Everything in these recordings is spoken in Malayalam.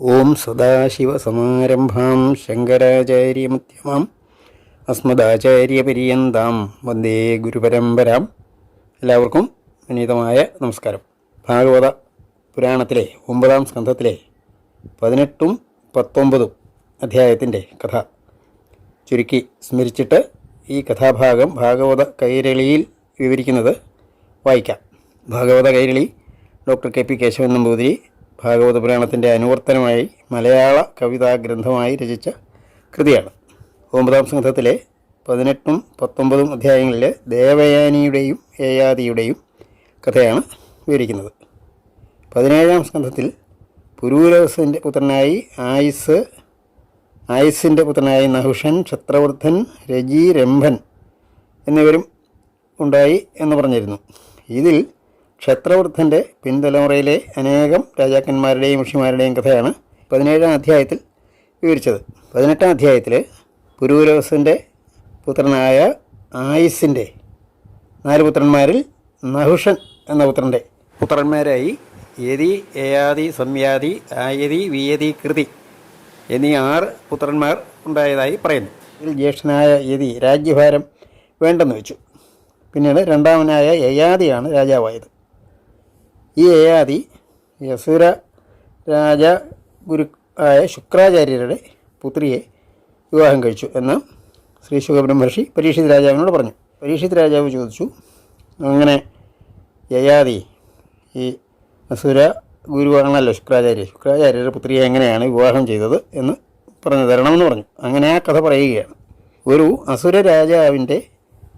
ഓം സദാശിവസമാരംഭാം ശങ്കരാചാര്യമധ്യമാം അസ്മദാചാര്യപര്യന്താം വന്ദേ ഗുരുപരമ്പരാം. എല്ലാവർക്കും വിനീതമായ നമസ്കാരം. ഭാഗവത പുരാണത്തിലെ ഒമ്പതാം സ്കന്ധത്തിലെ പതിനെട്ടും പത്തൊമ്പതും അധ്യായത്തിന്റെ കഥ ചുരുക്കി സ്മരിച്ചിട്ട് ഈ കഥാഭാഗം ഭാഗവത കൈരളിയിൽ വിവരിക്കുന്നത് വായിക്കാം. Bhagavata Kairali doctor K P Keshavan Namboothiri ഭാഗവത പുരാണത്തിന്റെ അനുവർത്തനമായി മലയാള കവിതാ ഗ്രന്ഥമായി രചിച്ച കൃതിയാണ്. ഒമ്പതാം സംഘത്തിലെ പതിനെട്ടും പത്തൊമ്പതും അധ്യായങ്ങളിൽ ദേവയാനിയുടെയും ഏയാദിയുടെയും കഥയാണ് വിവരിക്കുന്നത്. പതിനേഴാം സ്കന്ധത്തിൽ പുരൂരവസിന്റെ പുത്രനായി ആയുസ് ആയുസിന്റെ പുത്രനായി നഹുഷൻ ക്ഷത്രവർദ്ധൻ രജി രംഭൻ എന്നിവരും ഉണ്ടായി എന്ന് പറഞ്ഞിരുന്നു. ഇതിൽ ക്ഷത്രവൃദ്ധന്റെ പിൻതലമുറയിലെ അനേകം രാജാക്കന്മാരുടെയും ഋഷിമാരുടെയും കഥയാണ് പതിനേഴാം അധ്യായത്തിൽ വിവരിച്ചത്. പതിനെട്ടാം അധ്യായത്തിൽ പുരൂരവസിന്റെ പുത്രനായ ആയുസിന്റെ നാല് പുത്രന്മാരിൽ നഹുഷൻ എന്ന പുത്രന്റെ പുത്രന്മാരായി യതി ഏയാതി സംയാതി ആയതി വിയതി കൃതി എന്നീ ആറ് പുത്രന്മാർ ഉണ്ടായതായി പറയുന്നു. ഇതിൽ ജ്യേഷ്ഠനായ യതി രാജ്യഭാരം വേണ്ടെന്ന് വെച്ചു. പിന്നീട് രണ്ടാമനായ യയാദിയാണ് രാജാവായത്. ഈ യയാദി യസുര രാജ ഗുരു ആയ ശുക്രാചാര്യരുടെ പുത്രിയെ വിവാഹം കഴിച്ചു എന്ന് ശ്രീ ശുഖബ്രഹ്മർഷി പരീക്ഷിത് രാജാവിനോട് പറഞ്ഞു. പരീക്ഷിത് രാജാവ് ചോദിച്ചു അങ്ങനെ യയാദി ഈ അസുര ഗുരുവാണല്ലോ ശുക്രാചാര്യ. ശുക്രാചാര്യരുടെ പുത്രിയെ എങ്ങനെയാണ് വിവാഹം ചെയ്തത് എന്ന് പറഞ്ഞു തരണമെന്ന് പറഞ്ഞു. അങ്ങനെ ആ കഥ പറയുകയാണ്. ഒരു അസുര രാജാവിന്റെ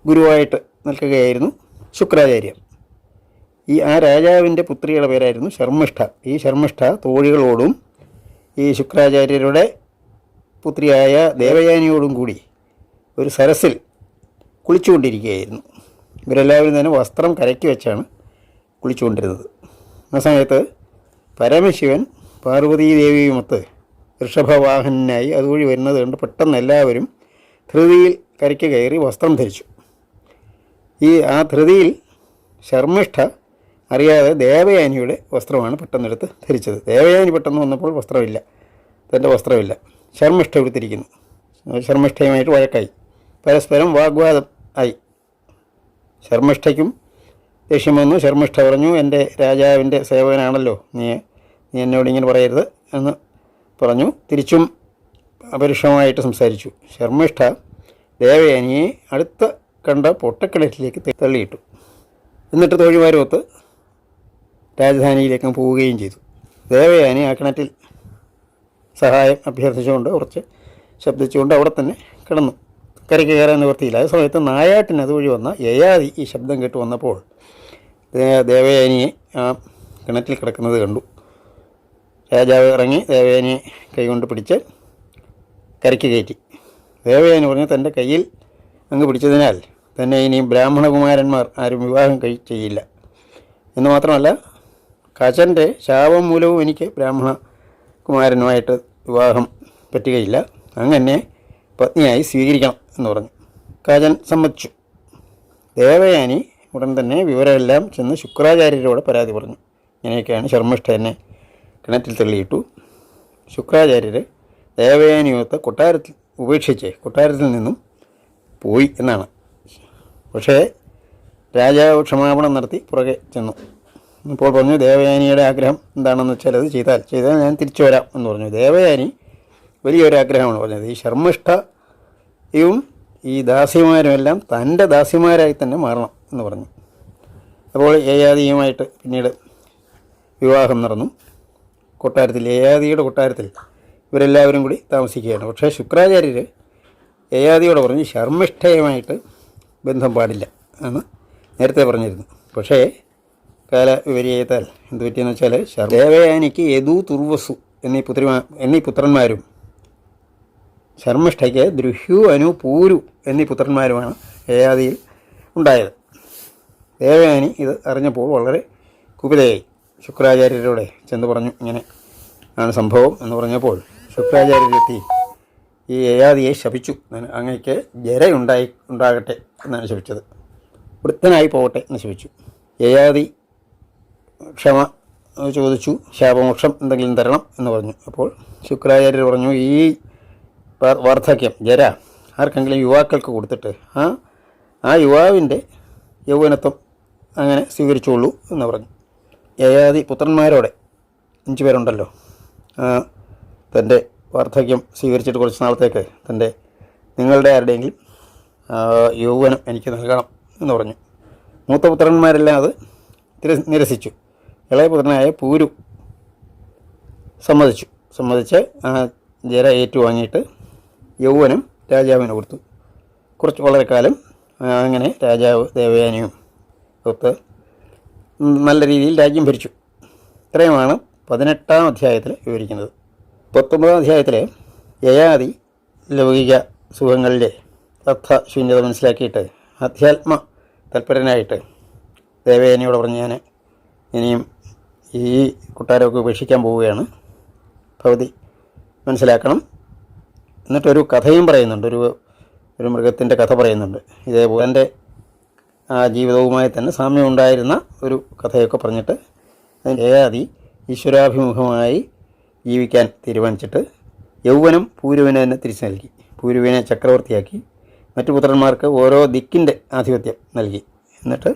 ഗുരുവായിട്ട് നിൽക്കുകയായിരുന്നു ശുക്രാചാര്യർ. ഈ ആ രാജാവിന്റെ പുത്രിയുടെ പേരായിരുന്നു ശർമ്മിഷ്ഠ. ഈ ശർമ്മിഷ്ഠ തോഴികളോടും ഈ ശുക്രാചാര്യരുടെ പുത്രിയായ ദേവയാനിയോടും കൂടി ഒരു സരസിൽ കുളിച്ചുകൊണ്ടിരിക്കുകയായിരുന്നു. ഇവരെല്ലാവരും തന്നെ വസ്ത്രം കരക്കി വെച്ചാണ് കുളിച്ചുകൊണ്ടിരുന്നത്. ആ സമയത്ത് പരമശിവൻ പാർവതീ ദേവിയുമൊത്ത് വൃഷഭവാഹനായി അതുവഴി വരുന്നത് കണ്ട് പെട്ടെന്ന് എല്ലാവരും ധൃതിയിൽ കരയ്ക്ക് കയറി വസ്ത്രം ധരിച്ചു. ഈ ആ ധൃതിയിൽ ശർമ്മിഷ്ഠ അറിയാതെ ദേവയാനിയുടെ വസ്ത്രമാണ് പെട്ടെന്നെടുത്ത് ധരിച്ചത്. ദേവയാനി പെട്ടെന്ന് വന്നപ്പോൾ വസ്ത്രമില്ല. തന്റെ വസ്ത്രമില്ല. ശർമ്മിഷ്ഠ എടുത്തിരിക്കുന്നു ശർമ്മിഷ്ഠയുമായിട്ട് വഴക്കായി. പരസ്പരം വാഗ്വാദം ആയി. ശർമ്മിഷ്ഠയ്ക്കും ദേഷ്യം വന്നു. ശർമ്മിഷ്ഠ പറഞ്ഞു എന്റെ രാജാവിന്റെ സേവകനാണല്ലോ. നീ നീ എന്നോട് ഇങ്ങനെ പറയരുത് എന്ന് പറഞ്ഞു. തിരിച്ചും അപരുഷമായിട്ട് സംസാരിച്ചു. ശർമ്മിഷ്ഠ ദേവയാനിയെ അടുത്ത കണ്ട പൊട്ടക്കിണറ്റിലേക്ക് തള്ളിയിട്ടു. എന്നിട്ട് തോഴിമാരുമൊത്ത് രാജധാനിയിലേക്ക് പോവുകയും ചെയ്തു. ദേവയാനി ആ കിണറ്റിൽ സഹായം അഭ്യർത്ഥിച്ചുകൊണ്ട് കുറച്ച് ശബ്ദിച്ചുകൊണ്ട് അവിടെ തന്നെ കിടന്നു. കരയ്ക്ക് കയറാൻ നിവർത്തിയില്ല ആ സമയത്ത് നായാട്ടിന് അതുവഴി വന്ന യയാതി ഈ ശബ്ദം കേട്ട് വന്നപ്പോൾ ദേവയാനിയെ ആ കിണറ്റിൽ കിടക്കുന്നത് കണ്ടു. രാജാവ് ഇറങ്ങി ദേവയാനിയെ കൈകൊണ്ട് പിടിച്ച് കരയ്ക്ക് കയറ്റി. ദേവയാനി പറഞ്ഞ് തന്റെ കയ്യിൽ അങ്ങ് പിടിച്ചതിനാൽ തന്നെ ഇനിയും ബ്രാഹ്മണകുമാരന്മാർ ആരും വിവാഹം കഴി ചെയ്യില്ല. എന്ന് മാത്രമല്ല കചന്റെ ശാപം മൂലവും എനിക്ക് ബ്രാഹ്മണ കുമാരനുമായിട്ട് വിവാഹം പറ്റുകയില്ല. അങ്ങനെ പത്നിയായി സ്വീകരിക്കണം എന്ന് പറഞ്ഞു. കജൻ സമ്മതിച്ചു. ദേവയാനി ഉടൻ തന്നെ വിവരമെല്ലാം ചെന്ന് ശുക്രാചാര്യരോട് പരാതി പറഞ്ഞു. ഇങ്ങനെയൊക്കെയാണ് ശർമ്മിഷ്ഠ എന്നെ കിണറ്റിൽ തള്ളിയിട്ടു. ശുക്രാചാര്യർ ദേവയാനിയോത്ത് കൊട്ടാരത്തിൽ ഉപേക്ഷിച്ച്. കൊട്ടാരത്തിൽ നിന്നും പോയി എന്നാണ്. പക്ഷേ രാജാവ് ക്ഷമാപണം നടത്തി പുറകെ ചെന്നു. ഇപ്പോൾ പറഞ്ഞു ദേവയാനിയുടെ ആഗ്രഹം എന്താണെന്ന് വെച്ചാൽ അത് ചെയ്താൽ ചെയ്താൽ ഞാൻ തിരിച്ചു വരാം എന്ന് പറഞ്ഞു. ദേവയാനി വലിയൊരു ആഗ്രഹമാണ് പറഞ്ഞത്. ഈ ശർമ്മിഷ്ഠയും ഈ ദാസിമാരുമെല്ലാം തന്റെ ദാസിമാരായി തന്നെ മാറണം എന്ന് പറഞ്ഞു. അപ്പോൾ ഏയാദിയുമായിട്ട് പിന്നീട് വിവാഹം നടന്നു. കൊട്ടാരത്തിൽ ഏയാദിയുടെ കൊട്ടാരത്തിൽ ഇവരെല്ലാവരും കൂടി താമസിക്കുകയാണ്. പക്ഷേ ശുക്രാചാര്യർ ഏയാദിയോട് പറഞ്ഞ് ശർമ്മിഷ്ഠയുമായിട്ട് ബന്ധം പാടില്ല എന്ന് നേരത്തെ പറഞ്ഞിരുന്നു. പക്ഷേ കാല വിപരീയത്താൽ എന്ത് പറ്റിയെന്ന് വെച്ചാൽ ദേവയാനിക്ക് യദു തുർവസു എന്നീ പുത്രിമാ എന്നീ പുത്രന്മാരും ശർമ്മിഷ്ഠയ്ക്ക് ദ്രുഹ്യു അനു പൂരു എന്നീ പുത്രന്മാരുമാണ് ഏയാദിയിൽ ഉണ്ടായത്. ദേവയാനി ഇത് അറിഞ്ഞപ്പോൾ വളരെ കുപിതയായി. ശുക്രാചാര്യരോടെ ചെന്ന് പറഞ്ഞു ഇങ്ങനെ ആണ് സംഭവം എന്ന് പറഞ്ഞപ്പോൾ ശുക്രാചാര്യരെത്തി ഈ യയാദിയെ ശപിച്ചു. അങ്ങയ്ക്ക് ജരയുണ്ടായി ഉണ്ടാകട്ടെ എന്നാണ് ശപിച്ചത്. വൃദ്ധനായി പോകട്ടെ എന്ന് ശപിച്ചു. യയാദി ക്ഷമ ചോദിച്ചു ശാപമോക്ഷം എന്തെങ്കിലും തരണം എന്ന് പറഞ്ഞു. അപ്പോൾ ശുക്രാചാര്യർ പറഞ്ഞു ഈ വാർദ്ധക്യം ജര ആർക്കെങ്കിലും യുവാക്കൾക്ക് കൊടുത്തിട്ട് ആ ആ യുവാവിന്റെ യൗവനത്വം അങ്ങനെ സ്വീകരിച്ചോളൂ എന്ന് പറഞ്ഞു. യയാതി പുത്രന്മാരോടെ അഞ്ച് പേരുണ്ടല്ലോ. തന്റെ വാർദ്ധക്യം സ്വീകരിച്ചിട്ട് കുറച്ച് നാളത്തേക്ക് തന്റെ നിങ്ങളുടെ ആരുടെയെങ്കിലും യൗവനം എനിക്ക് നൽകണം എന്ന് പറഞ്ഞു. മൂത്ത പുത്രന്മാരെല്ലാം അത് നിരസിച്ചു. ഇളയ പുത്രനായ പൂരു സമ്മതിച്ചു. സമ്മതിച്ച് ആ ജര ഏറ്റുവാങ്ങിയിട്ട് യൗവനം രാജാവിന് കൊടുത്തു. കുറച്ച് വളരെ കാലം അങ്ങനെ രാജാവ് ദേവയാനിയും ഒത്ത് നല്ല രീതിയിൽ രാജ്യം ഭരിച്ചു. ഇത്രയുമാണ് പതിനെട്ടാം അധ്യായത്തിൽ വിവരിക്കുന്നത്. പത്തൊമ്പതാം അധ്യായത്തിലെ യയാതി ലൗകിക സുഖങ്ങളിലെ അർത്ഥശൂന്യത മനസ്സിലാക്കിയിട്ട് അധ്യാത്മ തൽപരനായിട്ട് ദേവയാനിയോട് പറഞ്ഞ് ഞാൻ ഇനിയും ഈ കൊട്ടാരമൊക്കെ ഉപേക്ഷിക്കാൻ പോവുകയാണ്. ഭഗവതി മനസ്സിലാക്കണം. എന്നിട്ടൊരു കഥയും പറയുന്നുണ്ട്. ഒരു ഒരു മൃഗത്തിന്റെ കഥ പറയുന്നുണ്ട്. ഇതേപോലെ എന്റെ ആ ജീവിതവുമായി തന്നെ സാമ്യം ഉണ്ടായിരുന്ന ഒരു കഥയൊക്കെ പറഞ്ഞിട്ട് ഏതാതി ഈശ്വരാഭിമുഖമായി ജീവിക്കാൻ തീരുമാനിച്ചിട്ട് യൗവനം പൂരുവിനെ തന്നെ തിരിച്ചു നൽകി. പൂരുവിനെ ചക്രവർത്തിയാക്കി. മറ്റു പുത്രന്മാർക്ക് ഓരോ ദിക്കിന്റെ ആധിപത്യം നൽകി. എന്നിട്ട്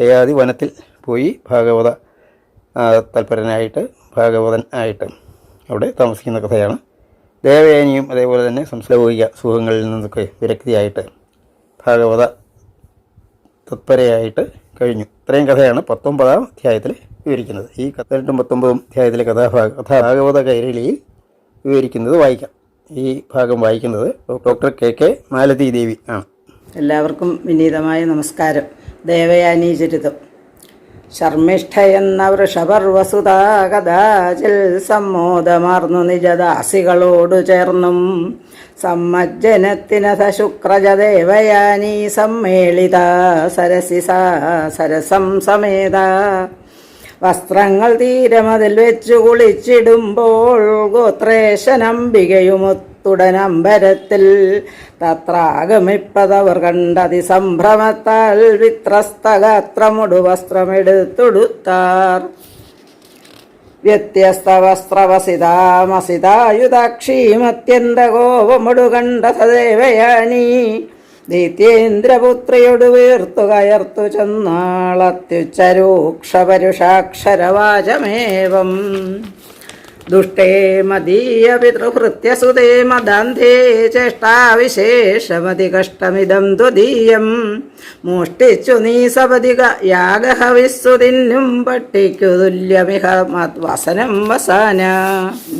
ഏകാതി വനത്തിൽ പോയി ഭാഗവത തൽപരനായിട്ട് ഭാഗവതൻ ആയിട്ട് അവിടെ താമസിക്കുന്ന കഥയാണ്. ദേവയാനിയും അതേപോലെ തന്നെ സംസ്ലൗകിക സുഖങ്ങളിൽ നിന്നൊക്കെ വിരക്തിയായിട്ട് ഭാഗവത തത്പരയായിട്ട് കഴിഞ്ഞു. ഇത്രയും കഥയാണ് പത്തൊമ്പതാം അധ്യായത്തിൽ വിവരിക്കുന്നത്. ഈ പതിനെട്ടും പത്തൊമ്പതും അധ്യായത്തിലെ കഥാഭാഗ കഥാഭാഗവത കൈരളിയിൽ വിവരിക്കുന്നത് വായിക്കാം. ഈ ഭാഗം വായിക്കുന്നത് doctor K K Malathi Devi ആണ്. എല്ലാവർക്കും വിനീതമായ നമസ്കാരം. ദേവയാനി ചരിതം. ശർമ്മിഷ്ഠയെന്ന വൃഷഭർ കഥാചിൽ സമ്മോദമാർന്നു നിജദാസികളോടു ചേർന്നും. സമ്മജ്ജനത്തിനഥ ശുക്രജദേവയാനീ സമ്മേളിത സരസിസ സരസം സമേത. വസ്ത്രങ്ങൾ തീരമതിൽ വെച്ചു കുളിച്ചിടുമ്പോൾ ഗോത്രേശനംബികയുമൊത്തുടനമ്പരത്തിൽ തത്രാഗമിപ്പതവർ കണ്ടതി സംഭ്രമത്താൽ വിത്രസ്തഗാത്രമുടു വസ്ത്രമെടുത്തൊടുത്താർ വ്യത്യസ്ത വസ്ത്രവസിതാമസിതായുധാക്ഷീമത്യന്ത കോപമൊടു കണ്ട സദേവയാനി ദൈത്യേന്ദ്രപുത്രിയൊടു വീർത്തു കയർത്തു ചെന്നാളത്യുച്ചരൂക്ഷപരുഷാക്ഷരവാചമേവം. പിതൃഭൃത്യസുതേ മദന്ധേ ചേഷ്ടാവിശേഷമതി കഷ്ടമിതം ത്വദീയം. മോഷ്ടിച്ചു നീ സപതിക യാഗഹവിസ്സു തിന്നും പട്ടിക്കു തുല്യമിഹ മദ്വസനം വസാന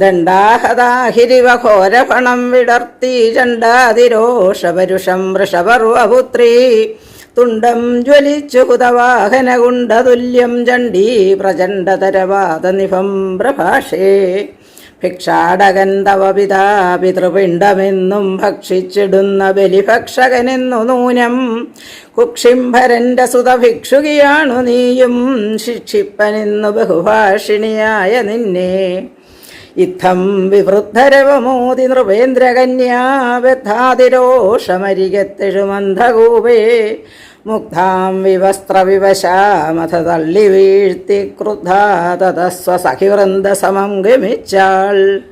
ദണ്ഡാഹതാഹിരിവ ഘോരഫണം വിടർത്തി ചണ്ടാതിരോഷപരുഷം വൃഷപർവപുത്രീ തുണ്ടം ജ്വലിച്ചു കുതവാഹനകുണ്ടതുല്യം ചണ്ഡീ പ്രചണ്ഡതരവാദനിഭം പ്രഭാഷേ. ഭിക്ഷാടകൻ തവ പിതാ പിതൃപിണ്ഡമെന്നും ഭക്ഷിച്ചിടുന്ന ബലിഭക്ഷകനെന്നു നൂനം. കുക്ഷിംഭരന്റെ സുതഭിക്ഷുകിയാണു നീയും ശിക്ഷിപ്പനെന്നു ബഹുഭാഷിണിയായ നിന്നെ. ഇത്തം വിവൃദ്ധരവമോതി നൃപേന്ദ്രകന്യാ ബദ്ധാതിരോഷമരികത്തെഴുമന്ധകൂപേ മുഗ്ധാം വിവസ്ത്രവിവശാമഥ തള്ളി വീഴ്ത്തി ക്രുദ്ധാ തതസ്വസഖിവൃന്ദസമം ഗമിച്ചാൾ.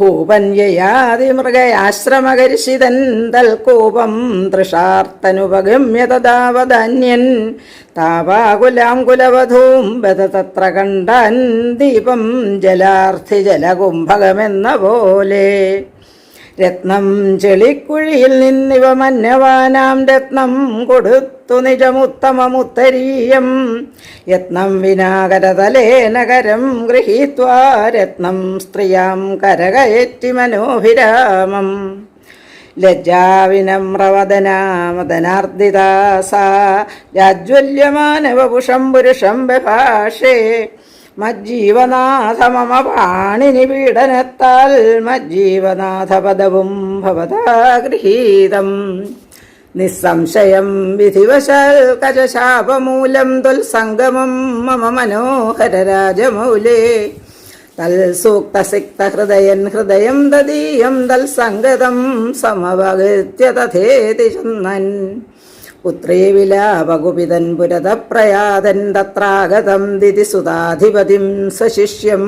ഭൂപൻ യയാതി മൃഗയാശ്രമകരിശിതൻ തൽകൂപം തൃഷാർത്തനുപഗമ്യ തദാവധാന്യൻ താപാകുലാം കുലവധൂം ബത തത്ര കണ്ടാൻ ദീപം ജലാർത്ഥി ജലകുംഭകമെന്ന പോലെ. രത്നം ചെളിക്കുഴിയിൽ നിന്നിവ മന്യവാനാം രത്നം കൊടുത്തു നിജമുത്തമമുത്തരീയം. യത്നം വിനാകരതലേനകരം ഗൃഹീത്വാ രത്നം സ്ത്രീയാം കരകയറ്റി മനോഭിരാമം. ലജ്ജാവിനമ്രവദനാമദനാർദ്ദിതാ പുരുഷം ബഭാഷേ മജ്ജീവനാഥ മമ പാണിനി പീഡനത്താൽ മജ്ജീവനാഥ പദവും ഭവതാ ഗൃഹീതം നിസ്സംശയം വിധിവശാൽ കജശാപമൂലം തുൽസംഗമം മമ മനോഹര രാജമൗലേ. തൽസൂക്തസിക്തഹൃദയൻ ഹൃദയം ദദീയം തൽസംഗതം സമവഗത്യ തഥേതി ചന്നൻ പുത്രേ വിലാപകുപിതൻ പുരതപ്രയാതൻ തത്രാഗതം ദിതിസുതാധിപതിം സശിഷ്യം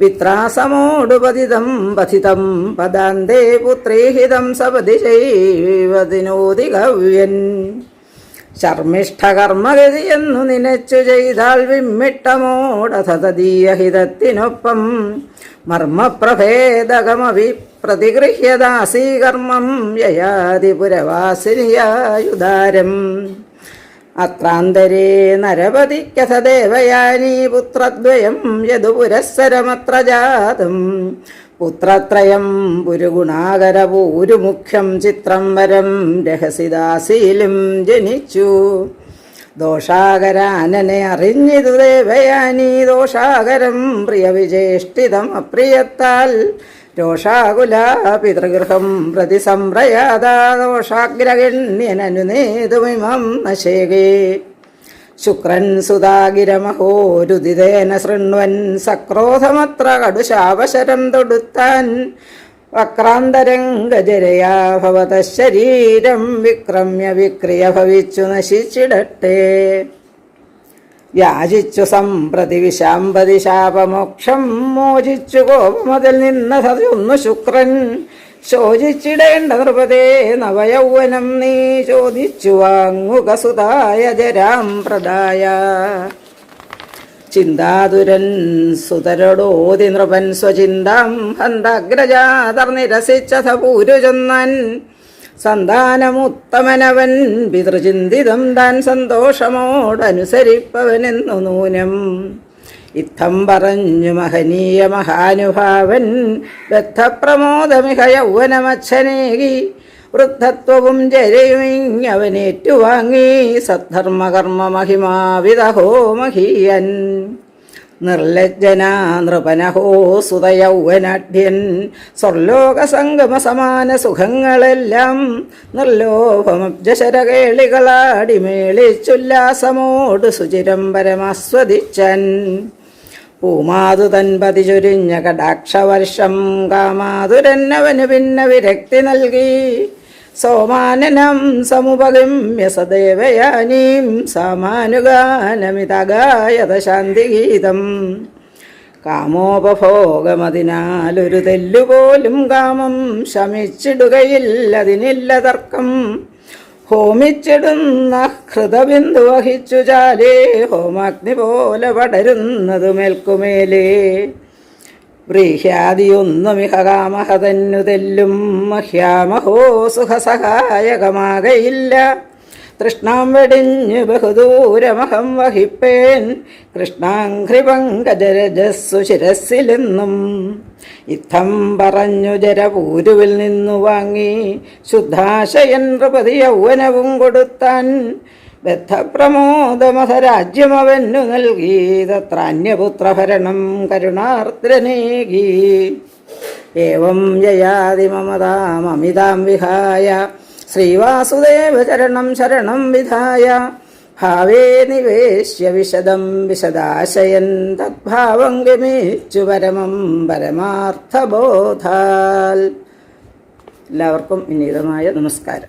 പിത്രാസമോടുപതിതം പതിതം പദാന്തേ പുത്രീഹിതം സപതി ഗവ്യൻ ശർമ്മിഷ്ഠകർമ്മഗതിയെന്നു നിനച്ചു ചെയ്താൽ വിമ്മിട്ടമോടതീയഹിതത്തിനൊപ്പം മർമ്മപ്രഭേദകമവി പ്രതിഗൃഹ്യദാസീകർമ്മം യയാതി പുരവാസിനിയായുദാരം അത്രാന്തരേ നരപതിക്കഥ ദേവയാനീ പുത്രദ്വയം യദുപുരസ്സരമത്ര ജാതം പുത്രത്രയം പുരുഗുണാകരപൂരുമുഖ്യം ചിത്രം വരം രഹസിദാസീലും ജനിച്ചു. ദോഷാകരാനനെ അറിഞ്ഞിതു ദേവയാനീ ദോഷാകരം പ്രിയവിചേഷ്ടിതം അപ്രിയത്താൽ. രോഷാകുല പിതൃഗൃഹം പ്രതി സംപ്രയാതാ ദോഷാഗ്രഗണ്യനനുനേതുമിമം നശേകേ. ശുക്രൻ സുതാഗിരമഹോരുദിതേന ശൃണ്വൻ സക്രോധമത്ര കടുശാവശരം തൊടുത്താൻ വക്രാന്തരംഗജരയാ ഭവത ശരീരം വിക്രമ്യ വിക്രിയ ഭവിച്ചു നശിച്ചിടട്ടെ. യാചിച്ചു സംപ്രതി വിശാമ്പതി ശാപമോക്ഷം മോചിച്ചു കോപമതിൽ നിന്ന് ഒന്നു ശുക്രൻ ശോചിച്ചിടേണ്ട നൃപതേ നവയൗവനം നീ ചോദിച്ചു വാങ്ങുക സുതായ ജരാം പ്രദായ. ചിന്താതുരൻ സുതരോടോതി നൃപൻ സ്വചിന്തം ഹന്തഗ്രജാതർ നിരസിച്ചഥ പൂരുചൊന്നൻ സന്താനമുത്തമനവൻ പിതൃചിന്തിതം താൻ സന്തോഷമോടനുസരിപ്പവനെന്നു നൂനം. ഇത്തം പറഞ്ഞു മഹനീയ മഹാനുഭാവൻ ബദ്ധപ്രമോദമിഹ യൗവനമച്ഛനേകി വൃദ്ധത്വവും ജരയുമിങ്ങവനേറ്റുവാങ്ങി സദ്ധർമ്മകർമ്മ മഹിമാവിതഹോ മഹീയൻ. നിർലജ്ജനാ നൃപനഹോ സുതയൗവനാഢ്യൻ സ്വർലോകസംഗമ സമാന സുഖങ്ങളെല്ലാം നിർലോഭമബ്ജശരകേളികളാടിമേളിച്ചുല്ലാസമോട് സുചിരം പരമാസ്വദിച്ചൻ പൂമാതു തൻപതി ചൊരിഞ്ഞ കടാക്ഷവർഷം കാമാതുരന്നവന് പിന്നെ വിരക്തി നൽകി. സോമാനനം സമുപഗമ്യ സദേവയാനീം സാമാനുഗാനമിതഗായത ശാന്തിഗീതം കാമോപഭോഗമതിനാലൊരു തെല്ലുപോലും കാമം ശമിച്ചിടുകയില്ലതിനില്ല തർക്കം ഹോമിച്ചിടുന്ന ഹൃദബിന്ദു വഹിച്ചു ചാലേ ഹോമാഗ്നി പോലെ പടരുന്നതു മേൽക്കുമേലേ. വ്രീഹ്യാദിയൊന്നുമിഹ കാമഹതന്നു തെല്ലും മഹ്യാമഹോ സുഖസഹായകമാകയില്ല. തൃഷ്ണാം വെടിഞ്ഞു ബഹുദൂരമഹം വഹിപ്പേൻ കൃഷ്ണാഘ്രിപങ്കജരജസ്സു ശിരസിലെന്നും ഇത്തം പറഞ്ഞു ജരപൂരുവിൽ നിന്നു വാങ്ങി ശുദ്ധാശയൻ നൃപതി യൗവനവും കൊടുത്താൻ ബദ്ധപ്രമോദമധരാജ്യമവന്നു നൽകി. തത്രാന്യപുത്രഭരണം കരുണാർദ്രനേകി. ഏവം ജയാതി മമതാമമിതാം വിഹായ. ശ്രീവാസുദേവചരണം ശരണം വിധായ. ഭാവേ നിവേശ്യ വിശദം വിശദാശയൻ തദ്ഭാവം ഗമേച്ചു പരമം പരമാർത്ഥബോധാൽ. എല്ലാവർക്കും വിനീതമായ നമസ്കാരം.